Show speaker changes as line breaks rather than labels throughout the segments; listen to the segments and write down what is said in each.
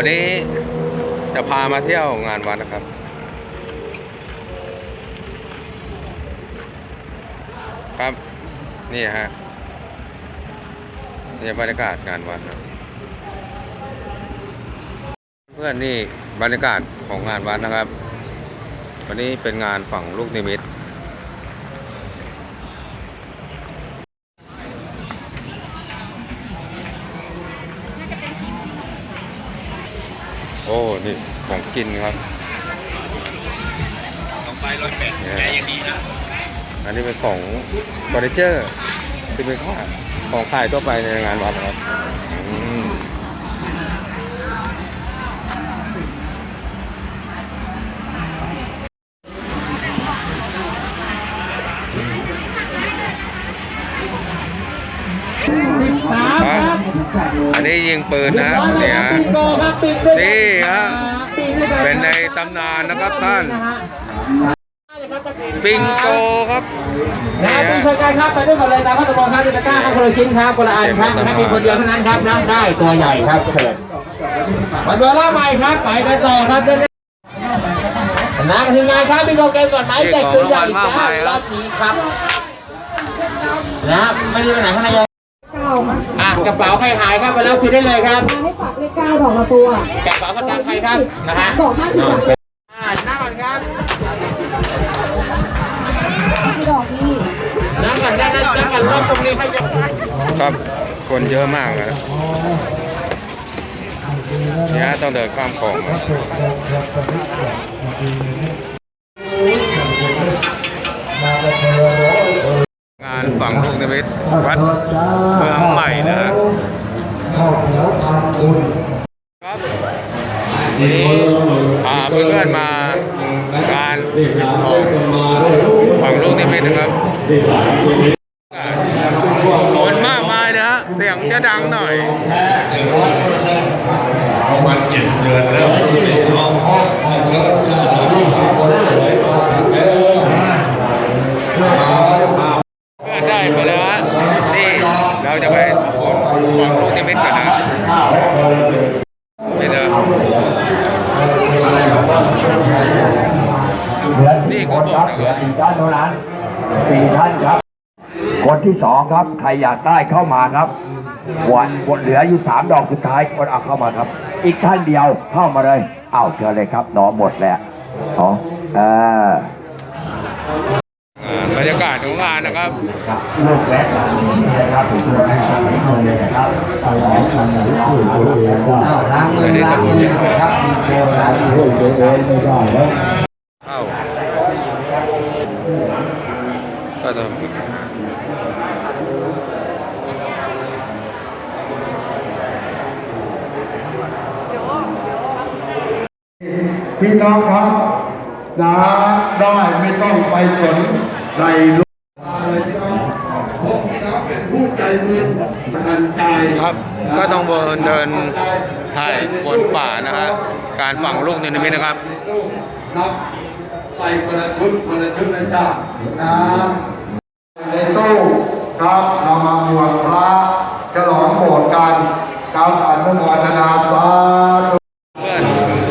วันนี้จะพามาเที่ยวงานวัดนะครับ ครับนี่ฮะนี่บรรยากาศงานวัดนะเพื่อนนี่บรรยากาศของงานวัดนะครับ วันนี้เป็นงานฝั่งลูกนิมิต โอ้ นี่ของกินครับ
ลงไปร้อยแปดแกยังดีนะ
อันนี้เป็นของเฟอร์นิเจอร์ที่เป็นของของขายทั่วไปในงานวัดนะครับ อันนี้ยิงปืนนะนี่ฮะ
ปิงโกครับปิงด้วย
นี่ฮะ
ปิงด้วย
เป็นในตำนานนะครับท่านปิงโกครับ
นะ
นี่
ปิงชนกันครับไปด้วยกันเลยตามพัตบอลครับจุดก้าครับคนละชิ้นครับคนละอันครับนะมีคนเดียวเท่านั้นครับนะได้ตัวใหญ่ครับเชิญวันเบอร์ล่าใหม่ครับไปกันต่อครับเดินๆนะทีมงานครับมีโปรแกมก่อนไหมแจกตัวใหญ่จ้ารอบนี้ครับนะไม่ได้ไปไหนข้างใน กระเป๋าใครหายครับไปแล้วคืนได้เลยครับ
ให้ฝากเลขเก้าสองมาตัว
กระเป๋าประกันภัยครับนะฮะ
ดอกห้าสิบบาท
อ่าหน้าก่อนครับ
กี่ดอกดี
นั่งกันได้นั่งนั่งกันรอบตรงนี้ให้ยก
ครับคนเยอะมากนะเนี่ยต้องเดินข้ามคลองมางานฝั่งลูกนิมิตวัดเมืองให ม่นะครับวันนี้พาเพื่อนๆมางานของฝั่งลูกนิมิตนะครับคนมากมายนะฮะเสียงจะดังหน่อย
ประมาณเจ็ดเดือนแล้วไม่ซ้อมถ้าเกิดญาติยี่สิบคนไหวมาถึงแล้วมามา
เพื่อนได้ไปแล้วฮะนี่ เราจะไปฝั่งลูกนิมิตกันนะนี่นะนี่เขาบอกนะครับ
สี่ท่านเท่านั้นสี่ท่านครับ คนที่สองครับ ใครอยากได้เข้ามาครับวันวันเหลืออยู่สามดอกสุดท้ายคนเอาเข้ามาครับ อีกท่านเดียวเข้ามาเลย เอาเชิญเลยครับน้องหมดแล้วอ๋อเออา
บรรยากาศของงานนะครับ
ครับลูกและหลานนะครับผมช่วยให้ทำให้คนเลยนะครับเอาล้างมือล้างมือล้างมือครับเจลล้างมือเจลไม่ได้แล้ว
เข้าก็ต้อง
พี่น้องครับ นะได้ไม่ต้องไปสนใจลูกอะไรพี่น้องพบนะเป็นผู้ใจบุญทันใจ
ครับก็ต้องเดินเดินถ่ายบนป่านะฮะการฝั่งลูกนิมิตนะครับ
นับไปคนละชุดคนละชุดนะจ๊ะนะในตู้ครับเรามาบวชพระฉลองโบสถ์กันครับอนุโมทนาสาธุ
เพื่อน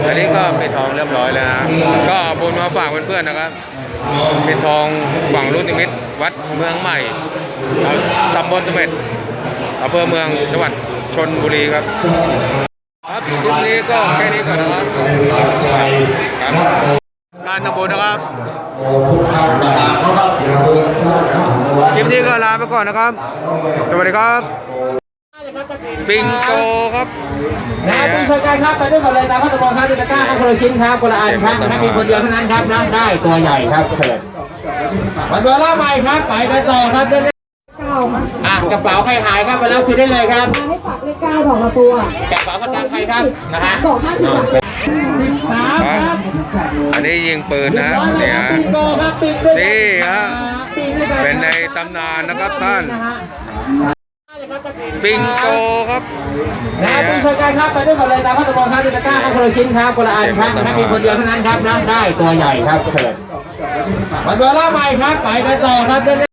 อันนี้ก็ปิดทองเรียบร้อยแล้วนะก็เอา บุญมาฝากเพื่อนๆนะครับเปิดทองฝั่งลูกนิมิตวัดเมืองใหม่ตำบลตะเม็ดอำเภอเมืองจังหวัดชนบุรีครับ ครับคลิปนี้ก็แค่นี้ก่อนนะครับครับการทำบุญนะครับ
พุทธังตาเขาครับ
คลิปนี้ก็ลาไปก่อนนะครับ สวัสดีครับ ปิงโกครับ
นะปิงชนกันครับไปด้วยกันเลยตามพัตบอลครับจุดก้าครับคนละชิ้นครับคนละอันครับนะมีคนเดียวเท่านั้นครับนะได้ตัวใหญ่ครับเชิญวันเบอร์ล่าใหม่ครับไปกันต่อครับเดิน
เก้าค่ะ
ๆอะกระเป๋าใครหายครับไปแล้วคืนได้เลยครับ
ให้ฝากเลขเก้าสองมาตัว
กระเป๋าประกันภัยครับนะฮะ
ดอกห้าสิบบาท
สามครับ
อันนี้ยิงปืนนะนี่ฮะ
ปิงโกครับปิงด้วย
นี่ฮะ
ปิงด้วยกั
เป็นในตำนานนะครับท่านะ
ฮะ
ปิงโกครับ
นะคุณเชนกันครับไปด้วยกันเลยตามพัตบอลครับจุดก้าครับคนละชิ้นครับคนละอันครับถ้ามีคนเดียวเท่านั้นครับนะได้ตัวใหญ่ครับเชิญวันเวล่าใหม่ครับไปกันต่อครับเดิน